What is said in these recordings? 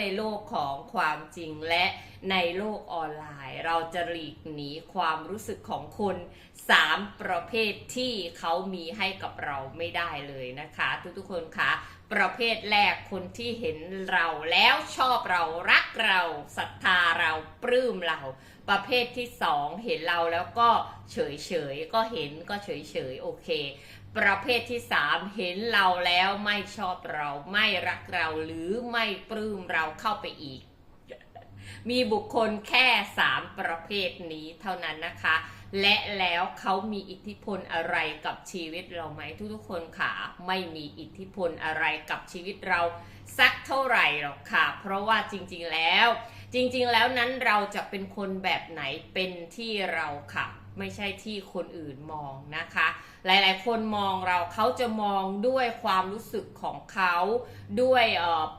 ในโล กของความจริงและในโลกออนไลน์ เราจะหลีกหนีความรู้สึกของคนสามประเภทที่เขามีให้กับเราไม่ได้เลยนะคะ ทุกๆคนคะประเภทแรกคนที่เห็นเราแล้วชอบเรารักเราศรัทธาเราปลื้มเรา ประเภทที่สองเห็นเราแล้วก็เฉยเฉยๆก็เห็นก็เฉยเฉยๆโอเค ประเภทที่สามเห็นเราแล้วไม่ชอบเราไม่รักเราหรือไม่ปลื้มเราเข้าไปอีก มีบุคคลแค่สามประเภทนี้เท่านั้นนะคะ และแล้วเขามีอิทธิพลอะไรกับชีวิตเราไหมทุกๆคนค่ะ ไม่มีอิทธิพลอะไรกับชีวิตเราสักเท่าไหร่หรอกค่ะ เพราะว่าจริงๆแล้ว จริงๆแล้วนั้นเราจะเป็นคนแบบไหนเป็นที่เราค่ะ ไม่ใช่ที่คนอื่นมองนะคะ หลายๆ คนมองเราเขาจะมองด้วยความรู้สึกของเขาด้วย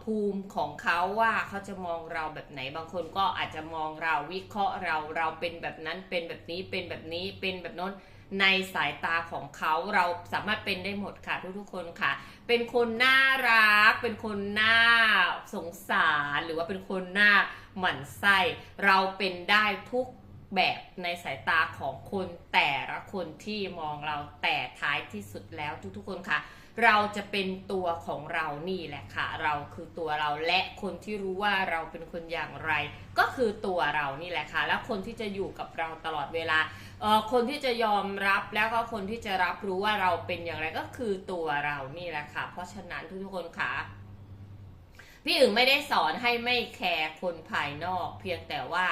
ภูมิของเขาว่าเขาจะมองเราแบบไหนบางคนก็อาจจะมองเราวิเคราะห์เราเราเป็นแบบนั้นเป็นแบบนี้เป็นแบบนี้เป็นแบบโน้นในสายตาของเขาเราสามารถเป็นได้หมดค่ะทุกๆคนค่ะ เป็นคนน่ารัก เป็นคนน่าสงสาร หรือว่าเป็นคนน่าหมั่นไส้เราเป็นได้ทุก แบบในสายตาของคนแต่ละคนที่มองเราแต่ท้ายที่สุดแล้วทุกๆคนค่ะ เราจะเป็นตัวของเรานี่แหละค่ะ เราคือตัวเราและคนที่รู้ว่าเราเป็นคนอย่างไร ก็คือตัวเรานี่แหละค่ะ แล้วคนที่จะอยู่กับเราตลอดเวลาเออคนที่จะยอมรับแล้วก็คนที่จะรับรู้ว่าเราเป็นอย่างไรก็คือตัวเรานี่แหละค่ะ เพราะฉะนั้นทุกๆคนค่ะพี่อึ่งไม่ได้สอนให้ไม่แคร์คนภายนอก เพียงแต่ว่า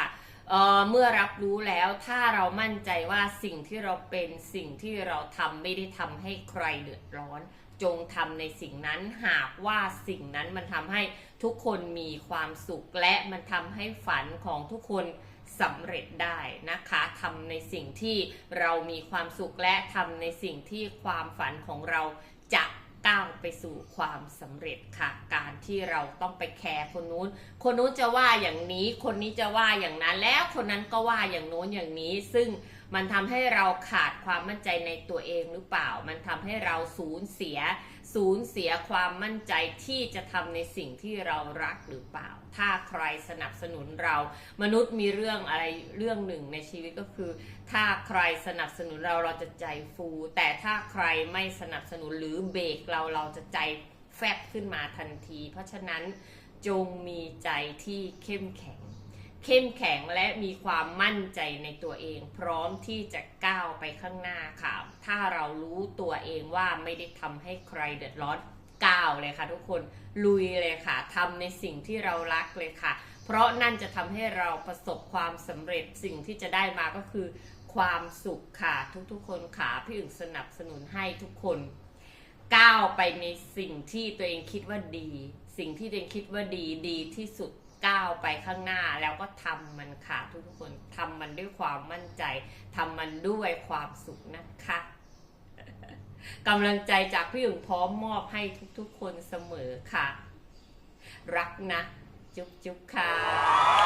เเมื่อรับรู้แล้วถ้าเรามั่นใจว่าสิ่งที่เราเป็นสิ่งที่เราทำไม่ได้ทำให้ใครเดือดร้อน จงทำในสิ่งนั้นหากว่าสิ่งนั้นมันทำให้ทุกคนมีความสุขและมันทำให้ฝันของทุกคนสำเร็จได้นะคะทำในสิ่งที่เรามีความสุขและทำในสิ่งที่ความฝันของเราจะก้าวไปสู่ความสำเร็จค่ะการ ที่เราต้องไปแคร์คนนู้น คนนู้นจะว่าอย่างนี้ คนนี้จะว่าอย่างนั้น แล้วคนนั้นก็ว่าอย่างโน้นอย่างนี้ ซึ่งมันทำให้เราขาดความมั่นใจในตัวเองหรือเปล่า มันทำให้เราสูญเสีย สูญเสียความมั่นใจที่จะทำในสิ่งที่เรารักหรือเปล่า ถ้าใครสนับสนุนเรา มนุษย์มีเรื่องอะไรเรื่องหนึ่งในชีวิตก็คือ ถ้าใครสนับสนุนเราเราจะใจฟู แต่ถ้าใครไม่สนับสนุนหรือเบรกเราเราจะใจ แฟบขึ้นมาทันที เพราะฉะนั้นจงมีใจที่เข้มแข็ง เข้มแข็งและมีความมั่นใจในตัวเอง พร้อมที่จะก้าวไปข้างหน้าค่ะ ถ้าเรารู้ตัวเองว่าไม่ได้ทำให้ใครเดือดร้อนก้าวเลยค่ะ ทุกคนลุยเลยค่ะทำในสิ่งที่เรารักเลยค่ะ เพราะนั่นจะทำให้เราประสบความสำเร็จสิ่งที่จะได้มาก็คือ ความสุขค่ะ ทุกๆคนค่ะพี่อึ่งสนับสนุนให้ทุกคน ก้าวไปในสิ่งที่ตัวเองคิดว่าดี สิ่งที่ตัวเองคิดว่าดีดีที่สุดก้าวไปข้างหน้าแล้วก็ทำมันค่ะทุกคนทำมันด้วยความมั่นใจทำมันด้วยความสุขนะคะกำลังใจจากพี่อึ่งพร้อมมอบให้ทุกๆคนเสมอค่ะ รักนะ จุ๊บจุ๊บค่ะ